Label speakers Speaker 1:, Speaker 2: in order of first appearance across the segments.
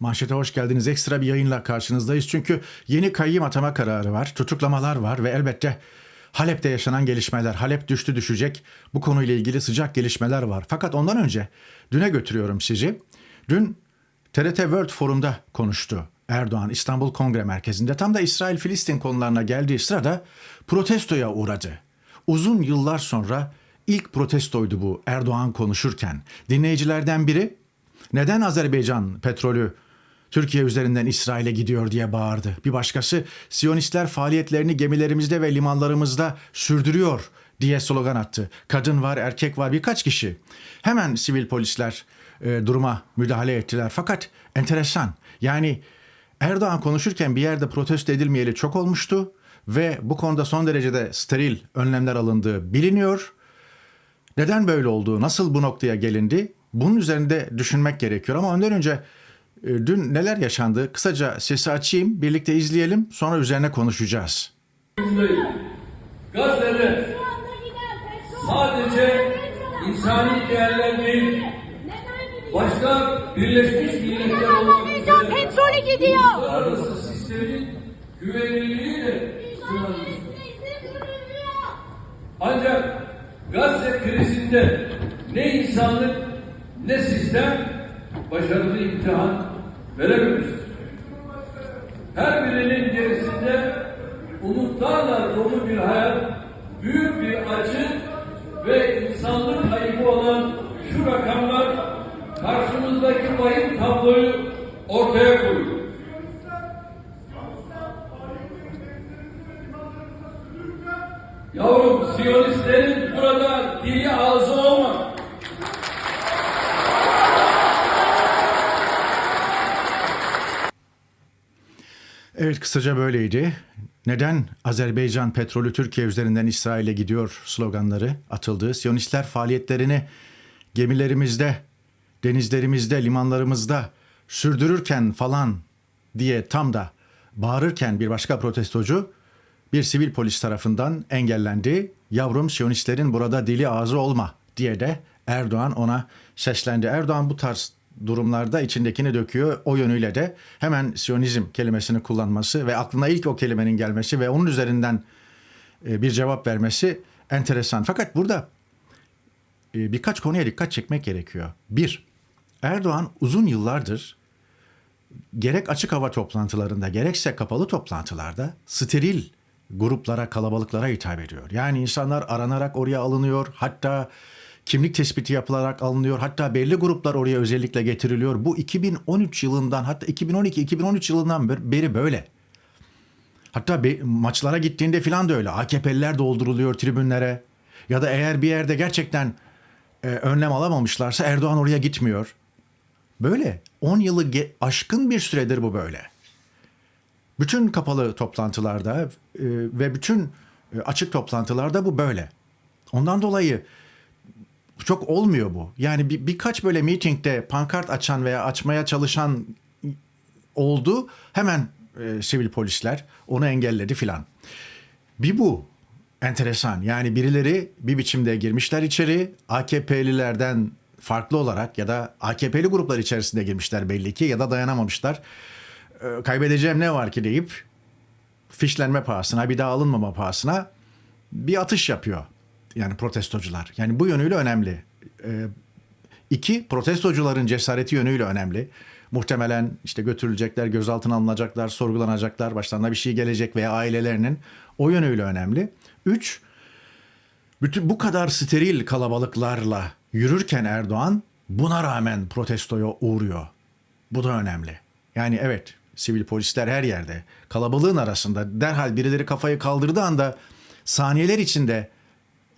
Speaker 1: Manşete hoş geldiniz. Ekstra bir yayınla karşınızdayız. Çünkü yeni kayyım atama kararı var, tutuklamalar var ve elbette Halep'te yaşanan gelişmeler. Halep düştü düşecek. Bu konuyla ilgili sıcak gelişmeler var. Fakat ondan önce düne götürüyorum sizi. Dün TRT World Forum'da konuştu Erdoğan İstanbul Kongre Merkezi'nde. Tam da İsrail-Filistin konularına geldiği sırada protestoya uğradı. Uzun yıllar sonra ilk protestoydu bu Erdoğan konuşurken. Dinleyicilerden biri neden Azerbaycan petrolü Türkiye üzerinden İsrail'e gidiyor diye bağırdı. Bir başkası Siyonistler faaliyetlerini gemilerimizde ve limanlarımızda sürdürüyor diye slogan attı. Kadın var, erkek var, birkaç kişi. Hemen sivil polisler e, duruma müdahale ettiler. Fakat enteresan. Yani Erdoğan konuşurken bir yerde protesto edilmeyeli çok olmuştu ve bu konuda son derecede steril önlemler alındığı biliniyor. Neden böyle oldu? Nasıl bu noktaya gelindi? Bunun üzerinde düşünmek gerekiyor ama ondan önce dün neler yaşandı? Kısaca sesi açayım, birlikte izleyelim, sonra üzerine konuşacağız.
Speaker 2: Gazze'de sadece insani değerler değil, başta Birleşmiş Milletler
Speaker 3: Azerbaycan
Speaker 2: üzere
Speaker 3: petrolü gidiyor.
Speaker 2: uluslararası sistemin güvenilirliği de sınırlıdır. Ancak Gazze krizinde ne insanlık ne sistem başarılı imtihan verememiştir. Her birinin gerisinde umutlarla dolu bir hayat, büyük bir acı ve insanlık kaybı olan şu rakamlar karşımızdaki vahim tabloyu ortaya koyuyor. Yavrum Siyonistlerin burada dili ağzı olma.
Speaker 1: Evet kısaca böyleydi. Neden Azerbaycan petrolü Türkiye üzerinden İsrail'e gidiyor sloganları atıldı. Siyonistler faaliyetlerini gemilerimizde, denizlerimizde, limanlarımızda sürdürürken falan diye tam da bağırırken bir başka protestocu bir sivil polis tarafından engellendi. Yavrum Siyonistlerin burada dili ağzı olma diye de Erdoğan ona seslendi. Erdoğan bu tarz durumlarda içindekini döküyor. O yönüyle de hemen Siyonizm kelimesini kullanması ve aklına ilk o kelimenin gelmesi ve onun üzerinden e, bir cevap vermesi enteresan. Fakat burada e, birkaç konuya dikkat çekmek gerekiyor. Bir, Erdoğan uzun yıllardır gerek açık hava toplantılarında gerekse kapalı toplantılarda steril gruplara, kalabalıklara hitap ediyor. Yani insanlar aranarak oraya alınıyor. Hatta kimlik tespiti yapılarak alınıyor. Hatta belli gruplar oraya özellikle getiriliyor. Bu 2013 yılından hatta 2012-2013 yılından beri böyle. Hatta be- maçlara gittiğinde filan da öyle. AKP'liler dolduruluyor tribünlere. Ya da eğer bir yerde gerçekten e, önlem alamamışlarsa Erdoğan oraya gitmiyor. Böyle. 10 yılı aşkın bir süredir bu böyle. Bütün kapalı toplantılarda e, ve bütün e, açık toplantılarda bu böyle. Ondan dolayı çok olmuyor bu. Yani bir, birkaç böyle mitingde pankart açan veya açmaya çalışan oldu. Hemen e, sivil polisler onu engelledi filan. Bir bu enteresan. Yani birileri bir biçimde girmişler içeri. AKP'lilerden farklı olarak ya da AKP'li gruplar içerisinde girmişler belli ki ya da dayanamamışlar. E, kaybedeceğim ne var ki deyip fişlenme pahasına bir daha alınmama pahasına bir atış yapıyor. Yani protestocular. Yani bu yönüyle önemli. Ee, iki, protestocuların cesareti yönüyle önemli. Muhtemelen işte götürülecekler, gözaltına alınacaklar, sorgulanacaklar, başlarına bir şey gelecek veya ailelerinin o yönüyle önemli. Üç, bütün bu kadar steril kalabalıklarla yürürken Erdoğan buna rağmen protestoya uğruyor. Bu da önemli. Yani evet sivil polisler her yerde kalabalığın arasında derhal birileri kafayı kaldırdığı anda saniyeler içinde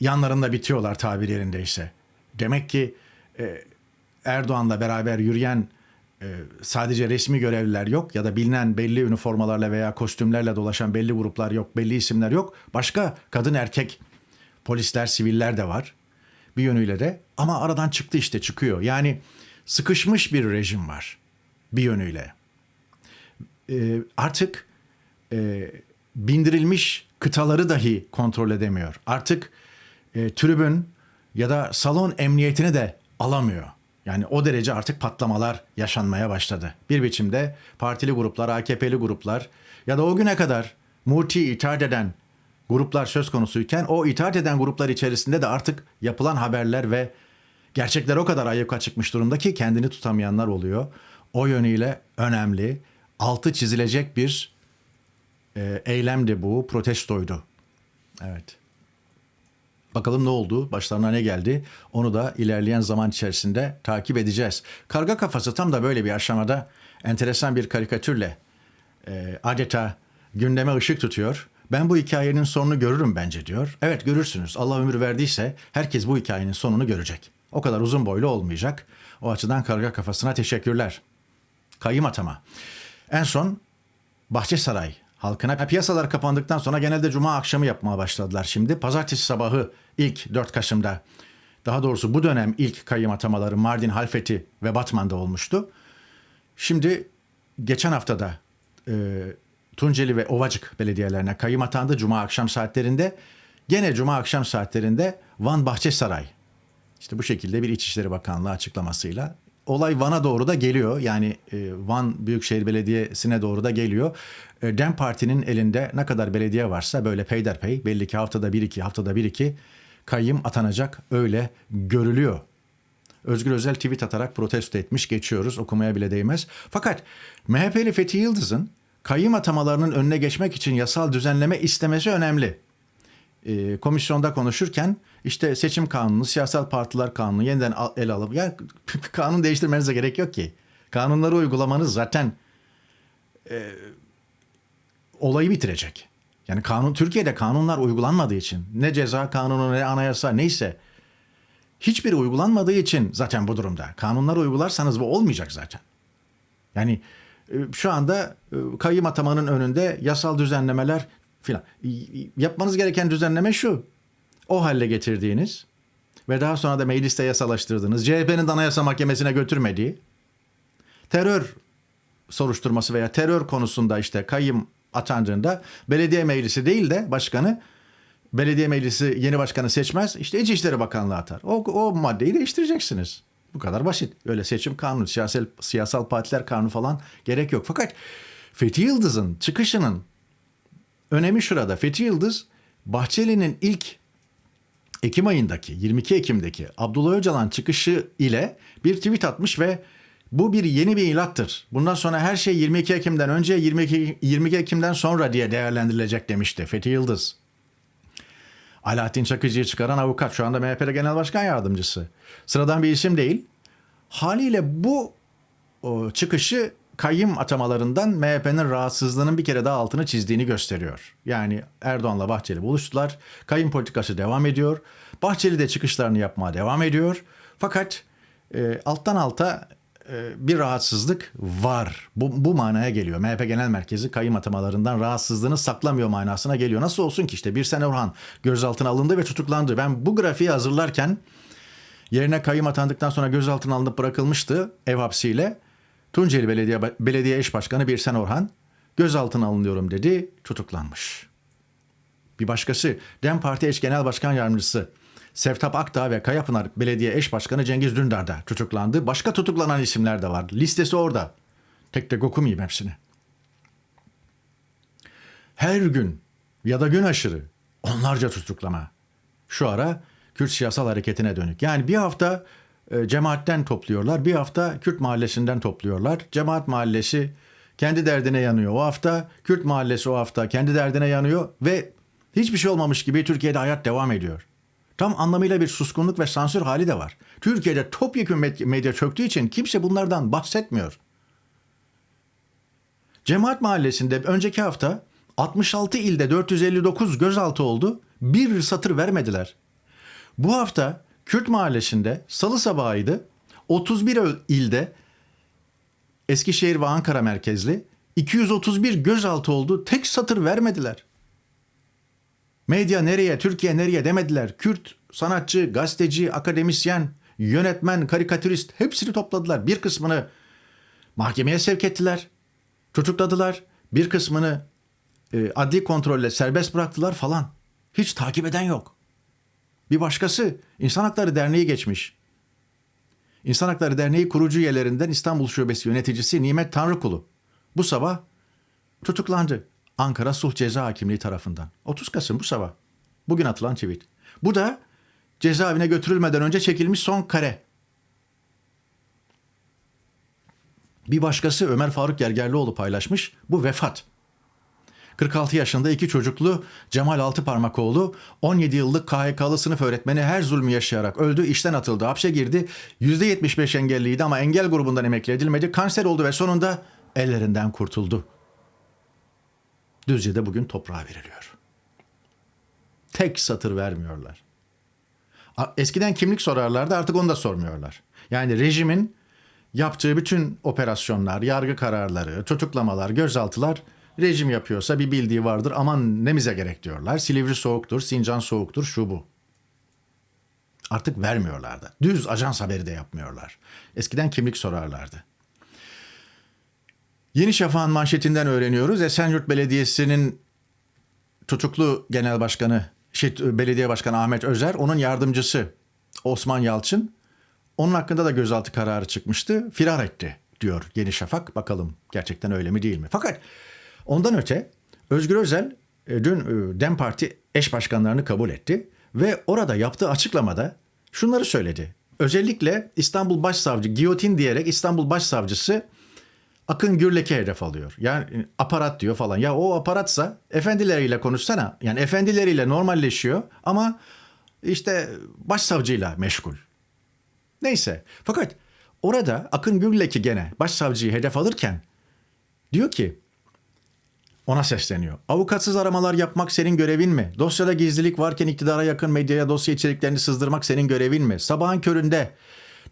Speaker 1: yanlarında bitiyorlar tabir yerindeyse. Demek ki e, Erdoğan'la beraber yürüyen e, sadece resmi görevliler yok ya da bilinen belli üniformalarla veya kostümlerle dolaşan belli gruplar yok, belli isimler yok. Başka kadın erkek polisler, siviller de var bir yönüyle de ama aradan çıktı işte çıkıyor. Yani sıkışmış bir rejim var bir yönüyle. E, artık e, bindirilmiş kıtaları dahi kontrol edemiyor. Artık e, tribün ya da salon emniyetini de alamıyor. Yani o derece artık patlamalar yaşanmaya başladı. Bir biçimde partili gruplar, AKP'li gruplar ya da o güne kadar Murti itaat eden gruplar söz konusuyken o itaat eden gruplar içerisinde de artık yapılan haberler ve gerçekler o kadar ayyuka çıkmış durumda ki kendini tutamayanlar oluyor. O yönüyle önemli, altı çizilecek bir e, eylemdi bu, protestoydu. Evet. Bakalım ne oldu, başlarına ne geldi onu da ilerleyen zaman içerisinde takip edeceğiz. Karga kafası tam da böyle bir aşamada enteresan bir karikatürle e, adeta gündeme ışık tutuyor. Ben bu hikayenin sonunu görürüm bence diyor. Evet görürsünüz. Allah ömür verdiyse herkes bu hikayenin sonunu görecek. O kadar uzun boylu olmayacak. O açıdan karga kafasına teşekkürler. Kayyım atama. En son Bahçesaray halkına piyasalar kapandıktan sonra genelde cuma akşamı yapmaya başladılar şimdi. Pazartesi sabahı ilk 4 Kasım'da daha doğrusu bu dönem ilk kayyım atamaları Mardin, Halfeti ve Batman'da olmuştu. Şimdi geçen haftada e, Tunceli ve Ovacık belediyelerine kayyım atandı cuma akşam saatlerinde. Gene cuma akşam saatlerinde Van Bahçesaray işte bu şekilde bir İçişleri Bakanlığı açıklamasıyla olay Van'a doğru da geliyor. Yani e, Van Büyükşehir Belediyesi'ne doğru da geliyor. E, Dem Parti'nin elinde ne kadar belediye varsa böyle peyderpey belli ki haftada bir iki haftada bir iki kayyım atanacak öyle görülüyor. Özgür Özel tweet atarak protesto etmiş geçiyoruz okumaya bile değmez. Fakat MHP'li Fethi Yıldız'ın kayyım atamalarının önüne geçmek için yasal düzenleme istemesi önemli e, komisyonda konuşurken işte seçim kanunu, siyasal partiler kanunu yeniden ele alıp yani kanun değiştirmenize gerek yok ki. Kanunları uygulamanız zaten e, olayı bitirecek. Yani kanun Türkiye'de kanunlar uygulanmadığı için ne ceza kanunu ne anayasa neyse hiçbiri uygulanmadığı için zaten bu durumda. Kanunları uygularsanız bu olmayacak zaten. Yani e, şu anda e, kayyım atamanın önünde yasal düzenlemeler filan. Yapmanız gereken düzenleme şu. O halle getirdiğiniz ve daha sonra da mecliste yasalaştırdığınız, CHP'nin anayasa mahkemesine götürmediği terör soruşturması veya terör konusunda işte kayyım atandığında belediye meclisi değil de başkanı belediye meclisi yeni başkanı seçmez. işte İçişleri Bakanlığı atar. O, o maddeyi değiştireceksiniz. Bu kadar basit. Öyle seçim kanunu, siyasal, siyasal partiler kanunu falan gerek yok. Fakat Fethi Yıldız'ın çıkışının önemi şurada. Fethi Yıldız Bahçeli'nin ilk Ekim ayındaki 22 Ekim'deki Abdullah Öcalan çıkışı ile bir tweet atmış ve bu bir yeni bir ilattır. Bundan sonra her şey 22 Ekim'den önce 22, 22 Ekim'den sonra diye değerlendirilecek demişti Fethi Yıldız. Alaaddin Çakıcı'yı çıkaran avukat şu anda MHP'de genel başkan yardımcısı. Sıradan bir isim değil. Haliyle bu o, çıkışı kayyım atamalarından MHP'nin rahatsızlığının bir kere daha altını çizdiğini gösteriyor. Yani Erdoğan'la Bahçeli buluştular. Kayyım politikası devam ediyor. Bahçeli de çıkışlarını yapmaya devam ediyor. Fakat e, alttan alta e, bir rahatsızlık var. Bu, bu manaya geliyor. MHP Genel Merkezi kayyım atamalarından rahatsızlığını saklamıyor manasına geliyor. Nasıl olsun ki işte Birsen Orhan gözaltına alındı ve tutuklandı. Ben bu grafiği hazırlarken yerine kayyım atandıktan sonra gözaltına alınıp bırakılmıştı ev hapsiyle. Tunceli Belediye, Belediye Eş Başkanı Birsen Orhan gözaltına alınıyorum dedi, tutuklanmış. Bir başkası DEM Parti Eş Genel Başkan Yardımcısı Sevtap Akdağ ve Kayapınar Belediye Eş Başkanı Cengiz Dündar da tutuklandı. Başka tutuklanan isimler de var. Listesi orada. Tek tek okumayayım hepsini. Her gün ya da gün aşırı onlarca tutuklama. Şu ara Kürt siyasal hareketine dönük. Yani bir hafta cemaatten topluyorlar, bir hafta Kürt mahallesinden topluyorlar. Cemaat mahallesi kendi derdine yanıyor o hafta, Kürt mahallesi o hafta kendi derdine yanıyor ve hiçbir şey olmamış gibi Türkiye'de hayat devam ediyor. Tam anlamıyla bir suskunluk ve sansür hali de var. Türkiye'de topyekun med- medya çöktüğü için kimse bunlardan bahsetmiyor. Cemaat Mahallesi'nde önceki hafta 66 ilde 459 gözaltı oldu. Bir satır vermediler. Bu hafta Kürt Mahallesi'nde salı sabahıydı. 31 ö- ilde Eskişehir ve Ankara merkezli 231 gözaltı oldu. Tek satır vermediler. Medya nereye, Türkiye nereye demediler. Kürt, sanatçı, gazeteci, akademisyen, yönetmen, karikatürist hepsini topladılar. Bir kısmını mahkemeye sevk ettiler. Tutukladılar. Bir kısmını e, adli kontrolle serbest bıraktılar falan. Hiç takip eden yok. Bir başkası İnsan Hakları Derneği geçmiş. İnsan Hakları Derneği kurucu üyelerinden İstanbul Şubesi yöneticisi Nimet Tanrıkulu bu sabah tutuklandı. Ankara Sulh Ceza Hakimliği tarafından. 30 Kasım bu sabah. Bugün atılan tweet. Bu da cezaevine götürülmeden önce çekilmiş son kare. Bir başkası Ömer Faruk Gergerlioğlu paylaşmış. Bu vefat. 46 yaşında iki çocuklu Cemal Altıparmakoğlu 17 yıllık KHK'lı sınıf öğretmeni her zulmü yaşayarak öldü, işten atıldı, hapse girdi. %75 engelliydi ama engel grubundan emekli edilmedi. Kanser oldu ve sonunda ellerinden kurtuldu. Düzce'de bugün toprağa veriliyor. Tek satır vermiyorlar. Eskiden kimlik sorarlardı artık onu da sormuyorlar. Yani rejimin yaptığı bütün operasyonlar, yargı kararları, tutuklamalar, gözaltılar rejim yapıyorsa bir bildiği vardır. Aman nemize gerek diyorlar. Silivri soğuktur, Sincan soğuktur, şu bu. Artık vermiyorlar da. Düz ajans haberi de yapmıyorlar. Eskiden kimlik sorarlardı. Yeni Şafak'ın manşetinden öğreniyoruz. Esenyurt Belediyesi'nin tutuklu genel başkanı, şey, belediye başkanı Ahmet Özer, onun yardımcısı Osman Yalçın, onun hakkında da gözaltı kararı çıkmıştı. Firar etti diyor Yeni Şafak. Bakalım gerçekten öyle mi değil mi? Fakat ondan öte Özgür Özel e, dün e, DEM Parti eş başkanlarını kabul etti ve orada yaptığı açıklamada şunları söyledi. Özellikle İstanbul Başsavcı giyotin diyerek İstanbul Başsavcısı Akın Gürlek'e hedef alıyor. Yani aparat diyor falan. Ya o aparatsa efendileriyle konuşsana. Yani efendileriyle normalleşiyor ama işte başsavcıyla meşgul. Neyse. Fakat orada Akın Gürlek'i gene başsavcıyı hedef alırken diyor ki ona sesleniyor. Avukatsız aramalar yapmak senin görevin mi? Dosyada gizlilik varken iktidara yakın medyaya dosya içeriklerini sızdırmak senin görevin mi? Sabahın köründe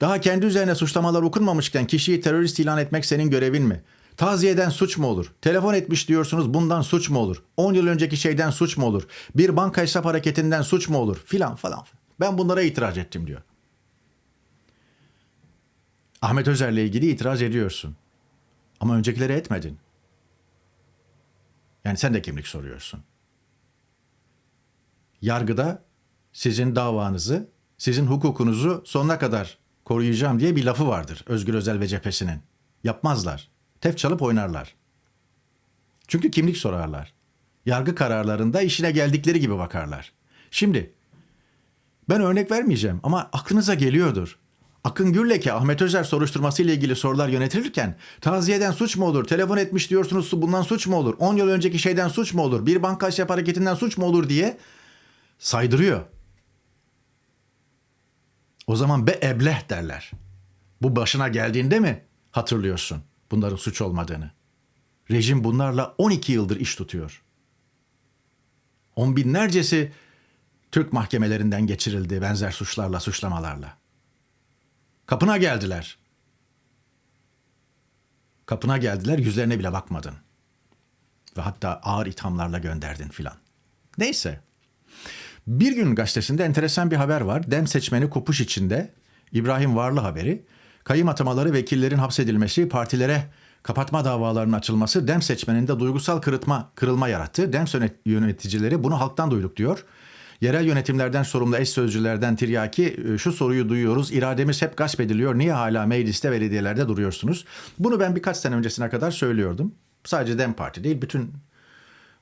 Speaker 1: daha kendi üzerine suçlamalar okunmamışken kişiyi terörist ilan etmek senin görevin mi? Taziyeden suç mu olur? Telefon etmiş diyorsunuz bundan suç mu olur? 10 yıl önceki şeyden suç mu olur? Bir banka hesap hareketinden suç mu olur? Filan falan. Ben bunlara itiraz ettim diyor. Ahmet Özer'le ilgili itiraz ediyorsun. Ama öncekileri etmedin. Yani sen de kimlik soruyorsun. Yargıda sizin davanızı, sizin hukukunuzu sonuna kadar koruyacağım diye bir lafı vardır Özgür Özel ve cephesinin. Yapmazlar. Tef çalıp oynarlar. Çünkü kimlik sorarlar. Yargı kararlarında işine geldikleri gibi bakarlar. Şimdi ben örnek vermeyeceğim ama aklınıza geliyordur. Akın Gürlek'e Ahmet Özer soruşturması ile ilgili sorular yönetilirken taziyeden suç mu olur, telefon etmiş diyorsunuz bundan suç mu olur, 10 yıl önceki şeyden suç mu olur, bir banka hesap hareketinden suç mu olur diye saydırıyor. O zaman be ebleh derler. Bu başına geldiğinde mi hatırlıyorsun bunların suç olmadığını? Rejim bunlarla 12 yıldır iş tutuyor. On binlercesi Türk mahkemelerinden geçirildi benzer suçlarla, suçlamalarla. Kapına geldiler. Kapına geldiler, yüzlerine bile bakmadın. Ve hatta ağır ithamlarla gönderdin filan. Neyse. Bir gün gazetesinde enteresan bir haber var. Dem seçmeni kopuş içinde İbrahim Varlı haberi. Kayım atamaları vekillerin hapsedilmesi, partilere kapatma davalarının açılması Dem seçmeninde duygusal kırıtma, kırılma yarattı. Dem yöneticileri bunu halktan duyduk diyor. Yerel yönetimlerden sorumlu eş sözcülerden Tiryaki e, şu soruyu duyuyoruz. İrademiz hep gasp ediliyor. Niye hala mecliste belediyelerde duruyorsunuz? Bunu ben birkaç sene öncesine kadar söylüyordum. Sadece Dem Parti değil bütün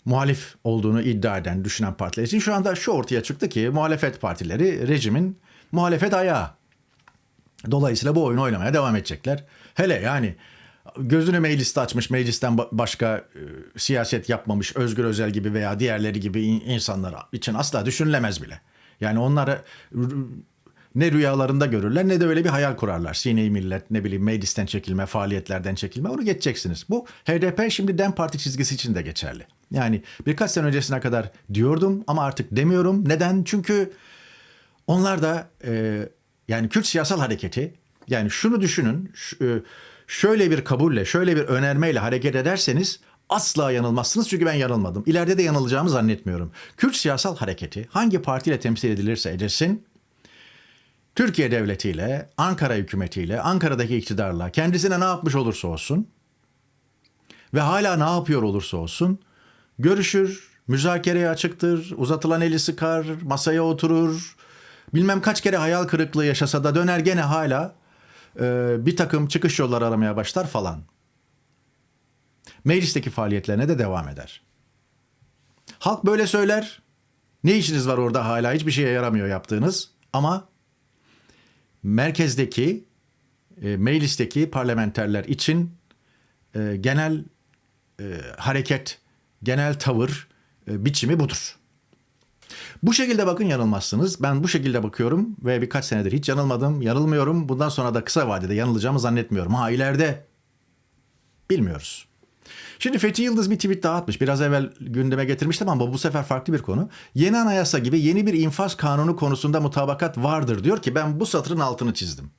Speaker 1: muhalif olduğunu iddia eden, düşünen partiler için şu anda şu ortaya çıktı ki muhalefet partileri rejimin muhalefet ayağı. Dolayısıyla bu oyunu oynamaya devam edecekler. Hele yani gözünü mecliste açmış, meclisten başka e, siyaset yapmamış Özgür Özel gibi veya diğerleri gibi insanlar için asla düşünülemez bile. Yani onları ne rüyalarında görürler ne de öyle bir hayal kurarlar. Sine-i millet ne bileyim meclisten çekilme, faaliyetlerden çekilme onu geçeceksiniz. Bu HDP şimdi DEM Parti çizgisi için de geçerli. Yani birkaç sene öncesine kadar diyordum ama artık demiyorum. Neden? Çünkü onlar da e, yani Kürt siyasal hareketi yani şunu düşünün şu, e, şöyle bir kabulle şöyle bir önermeyle hareket ederseniz asla yanılmazsınız çünkü ben yanılmadım. İleride de yanılacağımı zannetmiyorum. Kürt siyasal hareketi hangi partiyle temsil edilirse edilsin Türkiye devletiyle, Ankara hükümetiyle, Ankara'daki iktidarla kendisine ne yapmış olursa olsun ve hala ne yapıyor olursa olsun görüşür, müzakereye açıktır, uzatılan eli sıkar, masaya oturur, bilmem kaç kere hayal kırıklığı yaşasa da döner gene hala e, bir takım çıkış yolları aramaya başlar falan. Meclisteki faaliyetlerine de devam eder. Halk böyle söyler. Ne işiniz var orada hala hiçbir şeye yaramıyor yaptığınız. Ama merkezdeki, e, meclisteki parlamenterler için e, genel e, hareket, genel tavır biçimi budur. Bu şekilde bakın yanılmazsınız. Ben bu şekilde bakıyorum ve birkaç senedir hiç yanılmadım, yanılmıyorum. Bundan sonra da kısa vadede yanılacağımı zannetmiyorum. Ha ileride bilmiyoruz. Şimdi Fethi Yıldız bir tweet daha atmış. Biraz evvel gündeme getirmiştim ama bu sefer farklı bir konu. Yeni anayasa gibi yeni bir infaz kanunu konusunda mutabakat vardır diyor ki ben bu satırın altını çizdim.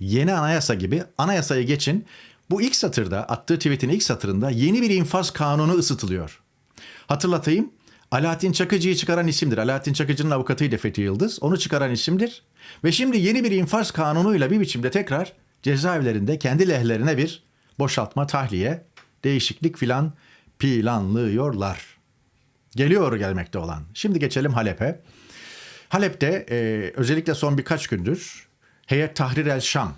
Speaker 1: Yeni anayasa gibi anayasayı geçin. Bu ilk satırda attığı tweetin ilk satırında yeni bir infaz kanunu ısıtılıyor. Hatırlatayım. Alaaddin Çakıcı'yı çıkaran isimdir. Alaaddin Çakıcı'nın avukatıydı Fethi Yıldız. Onu çıkaran isimdir. Ve şimdi yeni bir infaz kanunuyla bir biçimde tekrar cezaevlerinde kendi lehlerine bir boşaltma, tahliye, değişiklik filan planlıyorlar. Geliyor gelmekte olan. Şimdi geçelim Halep'e. Halep'te e, özellikle son birkaç gündür Heyet Tahrir el Şam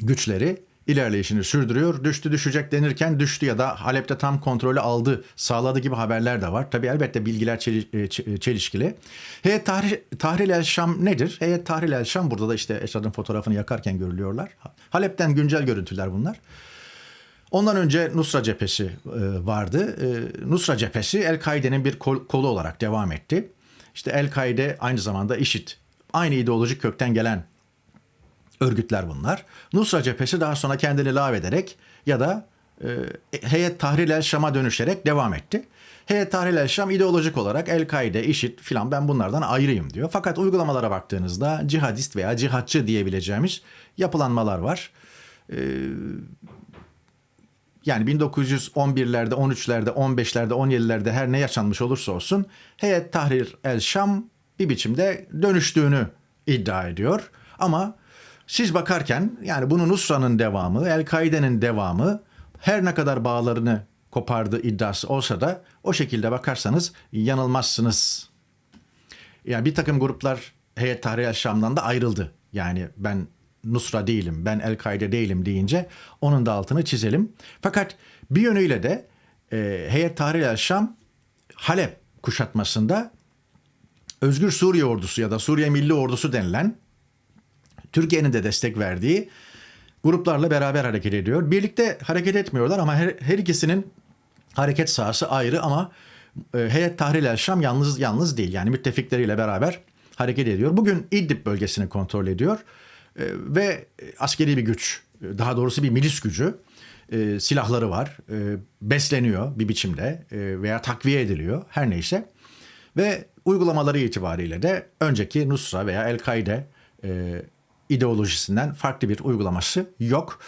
Speaker 1: güçleri ilerleyişini sürdürüyor. Düştü düşecek denirken düştü ya da Halep'te tam kontrolü aldı, sağladı gibi haberler de var. Tabi elbette bilgiler e, ç- çelişkili. Heyet Tahrir, Tahrir el Şam nedir? Heyet Tahrir el Şam burada da işte Esad'ın fotoğrafını yakarken görülüyorlar. Halep'ten güncel görüntüler bunlar. Ondan önce Nusra cephesi e, vardı. E, Nusra cephesi El-Kaide'nin bir kol- kolu olarak devam etti. İşte El-Kaide aynı zamanda IŞİD. Aynı ideolojik kökten gelen örgütler bunlar. Nusra cephesi daha sonra kendini lağvederek ya da e, Heyet Tahrir el Şam'a dönüşerek devam etti. Heyet Tahrir el Şam ideolojik olarak El-Kaide, IŞİD filan ben bunlardan ayrıyım diyor. Fakat uygulamalara baktığınızda cihadist veya cihatçı diyebileceğimiz yapılanmalar var. Yani 1911'lerde, 13'lerde, 15'lerde, 17'lerde her ne yaşanmış olursa olsun Heyet Tahrir el Şam bir biçimde dönüştüğünü iddia ediyor. Ama siz bakarken yani bunu Nusra'nın devamı, El-Kaide'nin devamı her ne kadar bağlarını kopardığı iddiası olsa da o şekilde bakarsanız yanılmazsınız. Yani bir takım gruplar Heyet Tahrir el Şam'dan da ayrıldı. Yani ben Nusra değilim, ben El-Kaide değilim deyince onun da altını çizelim. Fakat bir yönüyle de e, Heyet Tahrir el Şam Halep kuşatmasında Özgür Suriye Ordusu ya da Suriye Milli Ordusu denilen Türkiye'nin de destek verdiği gruplarla beraber hareket ediyor. Birlikte hareket etmiyorlar ama her, her ikisinin hareket sahası ayrı ama e, Heyet Tahrir el Şam yalnız yalnız değil. Yani müttefikleriyle beraber hareket ediyor. Bugün İdlib bölgesini kontrol ediyor E, ve askeri bir güç, e, daha doğrusu bir milis gücü, e, silahları var, e, besleniyor bir biçimde e, veya takviye ediliyor her neyse. Ve uygulamaları itibariyle de önceki Nusra veya El-Kaide e, ideolojisinden farklı bir uygulaması yok.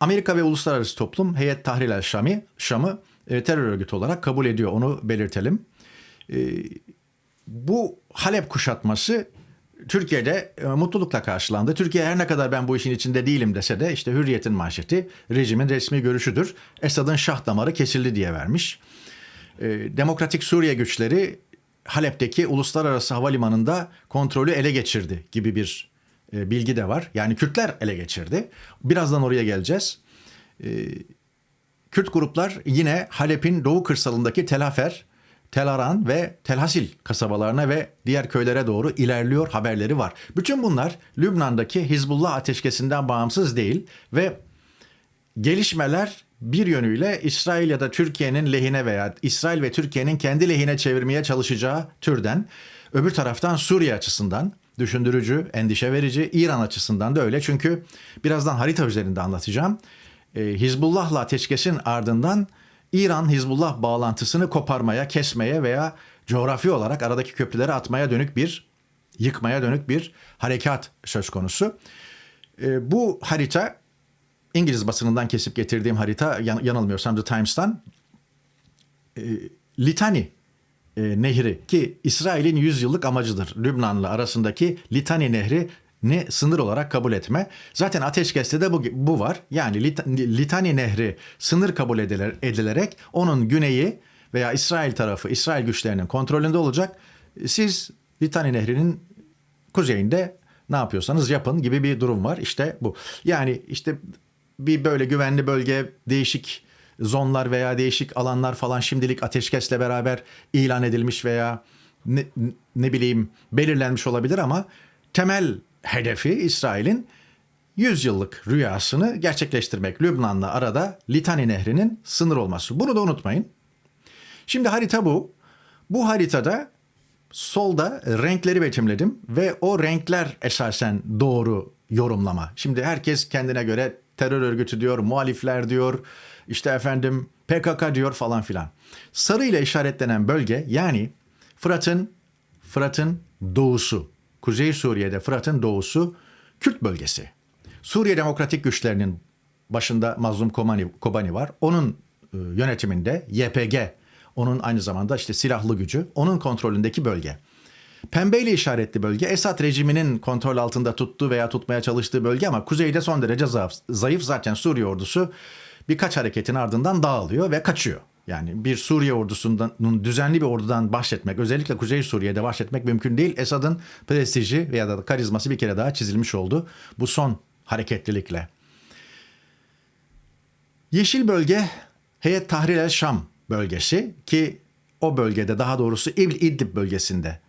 Speaker 1: Amerika ve uluslararası toplum Heyet Tahrir el Şam'ı Şam'ı e, terör örgütü olarak kabul ediyor. Onu belirtelim. E, bu Halep kuşatması Türkiye'de e, mutlulukla karşılandı. Türkiye her ne kadar ben bu işin içinde değilim dese de işte Hürriyet'in manşeti rejimin resmi görüşüdür. Esad'ın şah damarı kesildi diye vermiş. E, Demokratik Suriye güçleri Halep'teki uluslararası havalimanında kontrolü ele geçirdi gibi bir e, bilgi de var. Yani Kürtler ele geçirdi. Birazdan oraya geleceğiz. E, Kürt gruplar yine Halep'in doğu kırsalındaki Telafer, Telaran ve Telhasil kasabalarına ve diğer köylere doğru ilerliyor haberleri var. Bütün bunlar Lübnan'daki Hizbullah ateşkesinden bağımsız değil ve gelişmeler bir yönüyle İsrail ya da Türkiye'nin lehine veya İsrail ve Türkiye'nin kendi lehine çevirmeye çalışacağı türden. Öbür taraftan Suriye açısından düşündürücü, endişe verici, İran açısından da öyle. Çünkü birazdan harita üzerinde anlatacağım. Ee, Hizbullah'la ateşkesin ardından İran Hizbullah bağlantısını koparmaya, kesmeye veya coğrafi olarak aradaki köprüleri atmaya dönük bir yıkmaya dönük bir harekat söz konusu. Ee, bu harita İngiliz basınından kesip getirdiğim harita yan- yanılmıyorsam The Times'tan e, Litani e, Nehri ki İsrail'in 100 yıllık amacıdır. Lübnan'la arasındaki Litani Nehri ne sınır olarak kabul etme. Zaten ateşkeste de bu, bu var. Yani Lit- Litani Nehri sınır kabul ediler, edilerek onun güneyi veya İsrail tarafı, İsrail güçlerinin kontrolünde olacak. Siz Litani Nehri'nin kuzeyinde ne yapıyorsanız yapın gibi bir durum var. İşte bu. Yani işte bir böyle güvenli bölge değişik zonlar veya değişik alanlar falan şimdilik ateşkesle beraber ilan edilmiş veya ne, ne bileyim belirlenmiş olabilir ama temel hedefi İsrail'in 100 yıllık rüyasını gerçekleştirmek. Lübnan'la arada Litani Nehri'nin sınır olması. Bunu da unutmayın. Şimdi harita bu. Bu haritada solda renkleri betimledim ve o renkler esasen doğru yorumlama. Şimdi herkes kendine göre terör örgütü diyor, muhalifler diyor, işte efendim PKK diyor falan filan. Sarı ile işaretlenen bölge yani Fırat'ın Fırat'ın doğusu. Kuzey Suriye'de Fırat'ın doğusu Kürt bölgesi. Suriye Demokratik Güçlerinin başında Mazlum Kobani, Kobani var. Onun e, yönetiminde YPG, onun aynı zamanda işte silahlı gücü, onun kontrolündeki bölge. Pembeyle işaretli bölge Esad rejiminin kontrol altında tuttuğu veya tutmaya çalıştığı bölge ama kuzeyde son derece zayıf. Zayıf zaten Suriye ordusu birkaç hareketin ardından dağılıyor ve kaçıyor. Yani bir Suriye ordusunun düzenli bir ordudan bahsetmek, özellikle Kuzey Suriye'de bahsetmek mümkün değil. Esad'ın prestiji veya da karizması bir kere daha çizilmiş oldu bu son hareketlilikle. Yeşil bölge Heyet Tahrir el Şam bölgesi ki o bölgede daha doğrusu İbl İdlib bölgesinde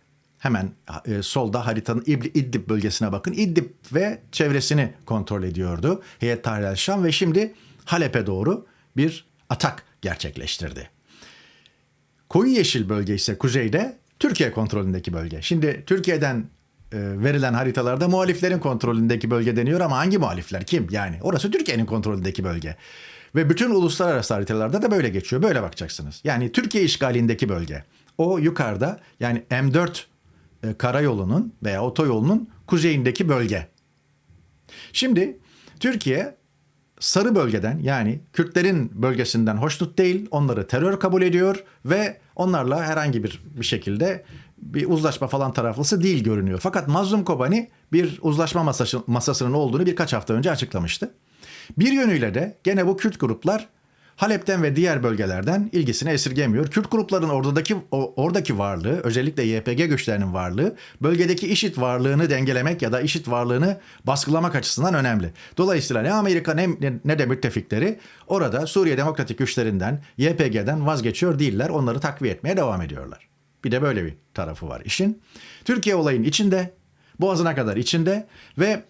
Speaker 1: hemen e, solda haritanın İdlib bölgesine bakın. İdlib ve çevresini kontrol ediyordu Heyet Tahrir el Şam ve şimdi Halep'e doğru bir atak gerçekleştirdi. Koyu yeşil bölge ise kuzeyde Türkiye kontrolündeki bölge. Şimdi Türkiye'den e, verilen haritalarda muhaliflerin kontrolündeki bölge deniyor ama hangi muhalifler kim? Yani orası Türkiye'nin kontrolündeki bölge. Ve bütün uluslararası haritalarda da böyle geçiyor. Böyle bakacaksınız. Yani Türkiye işgalindeki bölge. O yukarıda yani M4 e, karayolunun veya otoyolunun kuzeyindeki bölge. Şimdi Türkiye sarı bölgeden yani Kürtlerin bölgesinden hoşnut değil, onları terör kabul ediyor ve onlarla herhangi bir bir şekilde bir uzlaşma falan taraflısı değil görünüyor. Fakat Mazlum Kobani bir uzlaşma masası, masasının olduğunu birkaç hafta önce açıklamıştı. Bir yönüyle de gene bu Kürt gruplar Halep'ten ve diğer bölgelerden ilgisini esirgemiyor. Kürt grupların oradaki oradaki varlığı, özellikle YPG güçlerinin varlığı, bölgedeki IŞİD varlığını dengelemek ya da IŞİD varlığını baskılamak açısından önemli. Dolayısıyla ne Amerika ne, ne de müttefikleri orada Suriye Demokratik Güçlerinden, YPG'den vazgeçiyor değiller. Onları takviye etmeye devam ediyorlar. Bir de böyle bir tarafı var işin. Türkiye olayın içinde, boğazına kadar içinde ve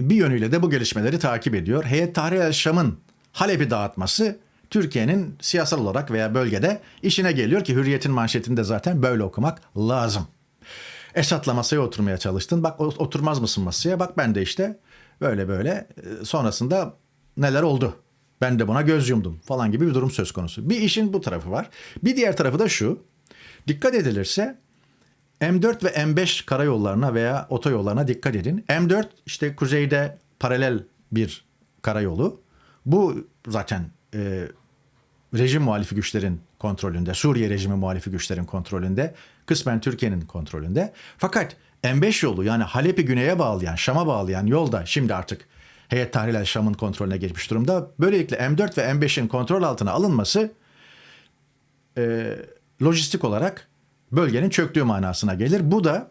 Speaker 1: bir yönüyle de bu gelişmeleri takip ediyor. Heyet Tahrir el Şam'ın Halep'i dağıtması Türkiye'nin siyasal olarak veya bölgede işine geliyor ki Hürriyet'in manşetinde zaten böyle okumak lazım. Esad'la masaya oturmaya çalıştın. Bak oturmaz mısın masaya? Bak ben de işte böyle böyle e, sonrasında neler oldu? Ben de buna göz yumdum falan gibi bir durum söz konusu. Bir işin bu tarafı var. Bir diğer tarafı da şu. Dikkat edilirse M4 ve M5 karayollarına veya otoyollarına dikkat edin. M4 işte kuzeyde paralel bir karayolu. Bu zaten e, rejim muhalifi güçlerin kontrolünde, Suriye rejimi muhalifi güçlerin kontrolünde, kısmen Türkiye'nin kontrolünde. Fakat M5 yolu yani Halep'i güneye bağlayan, Şam'a bağlayan yolda şimdi artık Heyet Tahrir Şam'ın kontrolüne geçmiş durumda. Böylelikle M4 ve M5'in kontrol altına alınması e, lojistik olarak bölgenin çöktüğü manasına gelir. Bu da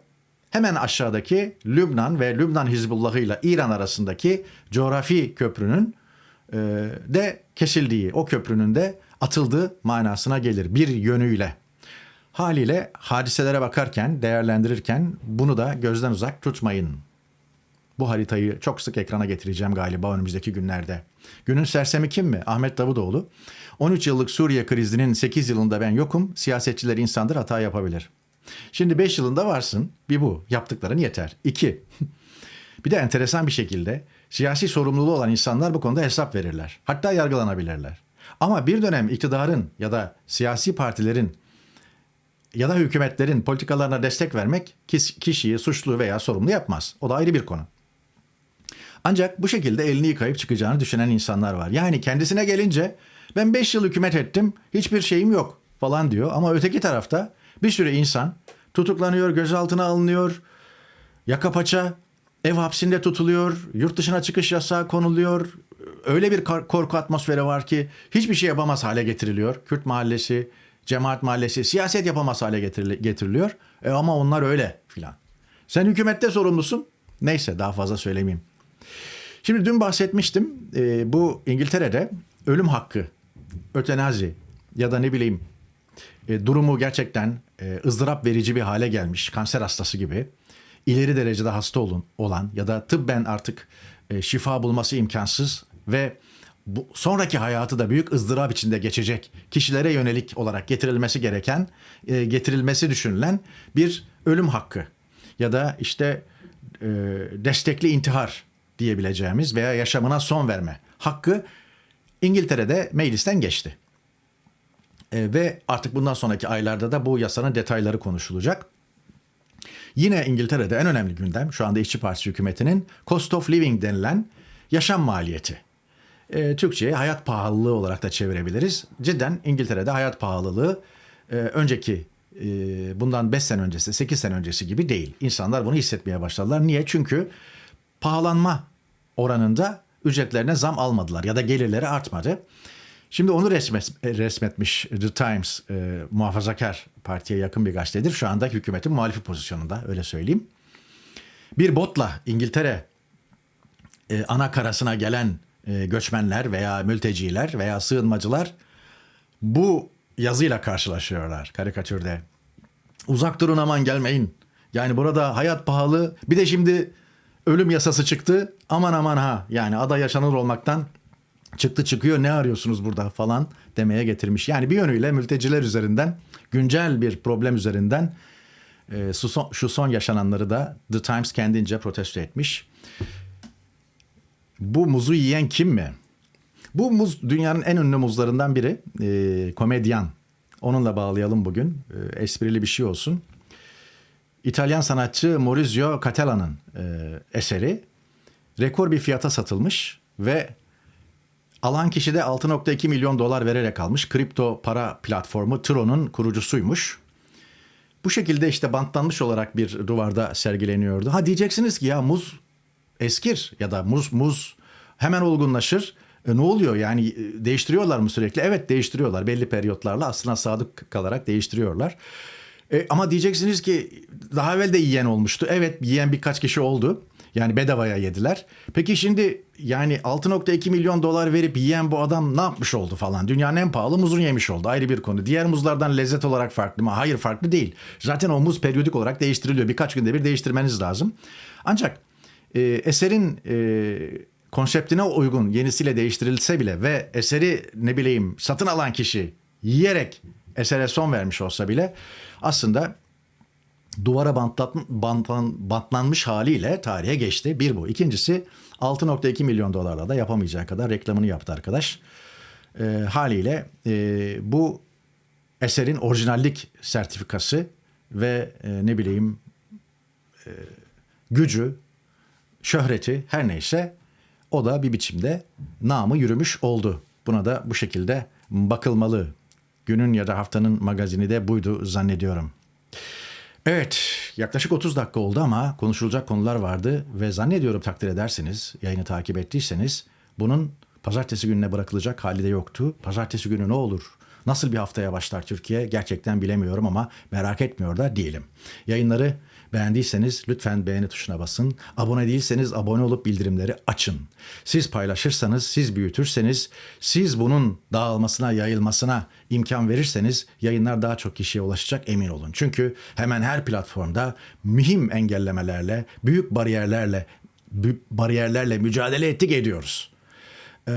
Speaker 1: hemen aşağıdaki Lübnan ve Lübnan Hizbullahı ile İran arasındaki coğrafi köprünün de kesildiği, o köprünün de atıldığı manasına gelir bir yönüyle. Haliyle hadiselere bakarken, değerlendirirken bunu da gözden uzak tutmayın. Bu haritayı çok sık ekrana getireceğim galiba önümüzdeki günlerde. Günün sersemi kim mi? Ahmet Davutoğlu. 13 yıllık Suriye krizinin 8 yılında ben yokum. Siyasetçiler insandır hata yapabilir. Şimdi 5 yılında varsın. Bir bu. Yaptıkların yeter. 2. bir de enteresan bir şekilde siyasi sorumluluğu olan insanlar bu konuda hesap verirler. Hatta yargılanabilirler. Ama bir dönem iktidarın ya da siyasi partilerin ya da hükümetlerin politikalarına destek vermek kişiyi suçlu veya sorumlu yapmaz. O da ayrı bir konu. Ancak bu şekilde elini yıkayıp çıkacağını düşünen insanlar var. Yani kendisine gelince ben 5 yıl hükümet ettim hiçbir şeyim yok falan diyor. Ama öteki tarafta bir sürü insan tutuklanıyor, gözaltına alınıyor, yaka paça ev hapsinde tutuluyor, yurt dışına çıkış yasağı konuluyor. Öyle bir korku atmosferi var ki hiçbir şey yapamaz hale getiriliyor. Kürt mahallesi, cemaat mahallesi siyaset yapamaz hale getiriliyor. E ama onlar öyle filan. Sen hükümette sorumlusun. Neyse daha fazla söylemeyeyim. Şimdi dün bahsetmiştim. Ee, bu İngiltere'de ölüm hakkı, ötenazi ya da ne bileyim e, durumu gerçekten e, ızdırap verici bir hale gelmiş. Kanser hastası gibi. İleri derecede hasta olun, olan ya da tıbben artık e, şifa bulması imkansız ve bu sonraki hayatı da büyük ızdırap içinde geçecek kişilere yönelik olarak getirilmesi gereken, e, getirilmesi düşünülen bir ölüm hakkı ya da işte e, destekli intihar diyebileceğimiz veya yaşamına son verme hakkı İngiltere'de meclisten geçti. E, ve artık bundan sonraki aylarda da bu yasanın detayları konuşulacak. Yine İngiltere'de en önemli gündem şu anda İşçi Partisi hükümetinin cost of living denilen yaşam maliyeti. E, Türkçe'ye hayat pahalılığı olarak da çevirebiliriz. Cidden İngiltere'de hayat pahalılığı e, önceki e, bundan 5 sene öncesi, 8 sene öncesi gibi değil. İnsanlar bunu hissetmeye başladılar. Niye? Çünkü pahalanma oranında ücretlerine zam almadılar ya da gelirleri artmadı. Şimdi onu resmet, resmetmiş The Times e, muhafazakar partiye yakın bir gazetedir. Şu anda hükümetin muhalifi pozisyonunda öyle söyleyeyim. Bir botla İngiltere e, ana karasına gelen e, göçmenler veya mülteciler veya sığınmacılar bu yazıyla karşılaşıyorlar karikatürde. Uzak durun aman gelmeyin. Yani burada hayat pahalı. Bir de şimdi ölüm yasası çıktı. Aman aman ha. Yani ada yaşanır olmaktan çıktı çıkıyor ne arıyorsunuz burada falan demeye getirmiş. Yani bir yönüyle mülteciler üzerinden güncel bir problem üzerinden e, şu, son, şu son yaşananları da The Times kendince protesto etmiş. Bu muzu yiyen kim mi? Bu muz dünyanın en ünlü muzlarından biri. E, komedyan. Onunla bağlayalım bugün. E, esprili bir şey olsun. İtalyan sanatçı Maurizio Cattelan'ın e, eseri rekor bir fiyata satılmış ve alan kişi de 6.2 milyon dolar vererek almış. Kripto para platformu Tron'un kurucusuymuş. Bu şekilde işte bantlanmış olarak bir duvarda sergileniyordu. Ha diyeceksiniz ki ya muz eskir ya da muz muz hemen olgunlaşır. E, ne oluyor yani e, değiştiriyorlar mı sürekli? Evet değiştiriyorlar belli periyotlarla aslına sadık kalarak değiştiriyorlar. E, ama diyeceksiniz ki daha evvel de yiyen olmuştu. Evet yiyen birkaç kişi oldu. Yani bedavaya yediler. Peki şimdi yani 6.2 milyon dolar verip yiyen bu adam ne yapmış oldu falan? Dünyanın en pahalı muzunu yemiş oldu. Ayrı bir konu. Diğer muzlardan lezzet olarak farklı mı? Hayır farklı değil. Zaten o muz periyodik olarak değiştiriliyor. Birkaç günde bir değiştirmeniz lazım. Ancak e, eserin e, konseptine uygun yenisiyle değiştirilse bile ve eseri ne bileyim satın alan kişi yiyerek esere son vermiş olsa bile aslında duvara bantlan, bantlan, bantlanmış haliyle tarihe geçti. Bir bu. İkincisi 6.2 milyon dolarla da yapamayacağı kadar reklamını yaptı arkadaş. E, haliyle e, bu eserin orijinallik sertifikası ve e, ne bileyim e, gücü, şöhreti her neyse o da bir biçimde namı yürümüş oldu. Buna da bu şekilde bakılmalı. Günün ya da haftanın magazini de buydu zannediyorum. Evet, yaklaşık 30 dakika oldu ama konuşulacak konular vardı ve zannediyorum takdir ederseniz, yayını takip ettiyseniz bunun pazartesi gününe bırakılacak hali de yoktu. Pazartesi günü ne olur? Nasıl bir haftaya başlar Türkiye? Gerçekten bilemiyorum ama merak etmiyor da değilim. Yayınları beğendiyseniz lütfen beğeni tuşuna basın. Abone değilseniz abone olup bildirimleri açın. Siz paylaşırsanız, siz büyütürseniz, siz bunun dağılmasına, yayılmasına imkan verirseniz yayınlar daha çok kişiye ulaşacak emin olun. Çünkü hemen her platformda mühim engellemelerle, büyük bariyerlerle, büyük bariyerlerle mücadele ettik ediyoruz. Ee,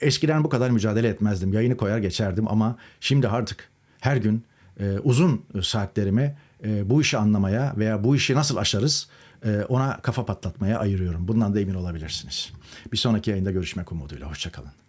Speaker 1: eskiden bu kadar mücadele etmezdim. Yayını koyar geçerdim ama şimdi artık her gün e, uzun saatlerimi e, bu işi anlamaya veya bu işi nasıl aşarız e, ona kafa patlatmaya ayırıyorum. Bundan da emin olabilirsiniz. Bir sonraki yayında görüşmek umuduyla. Hoşçakalın.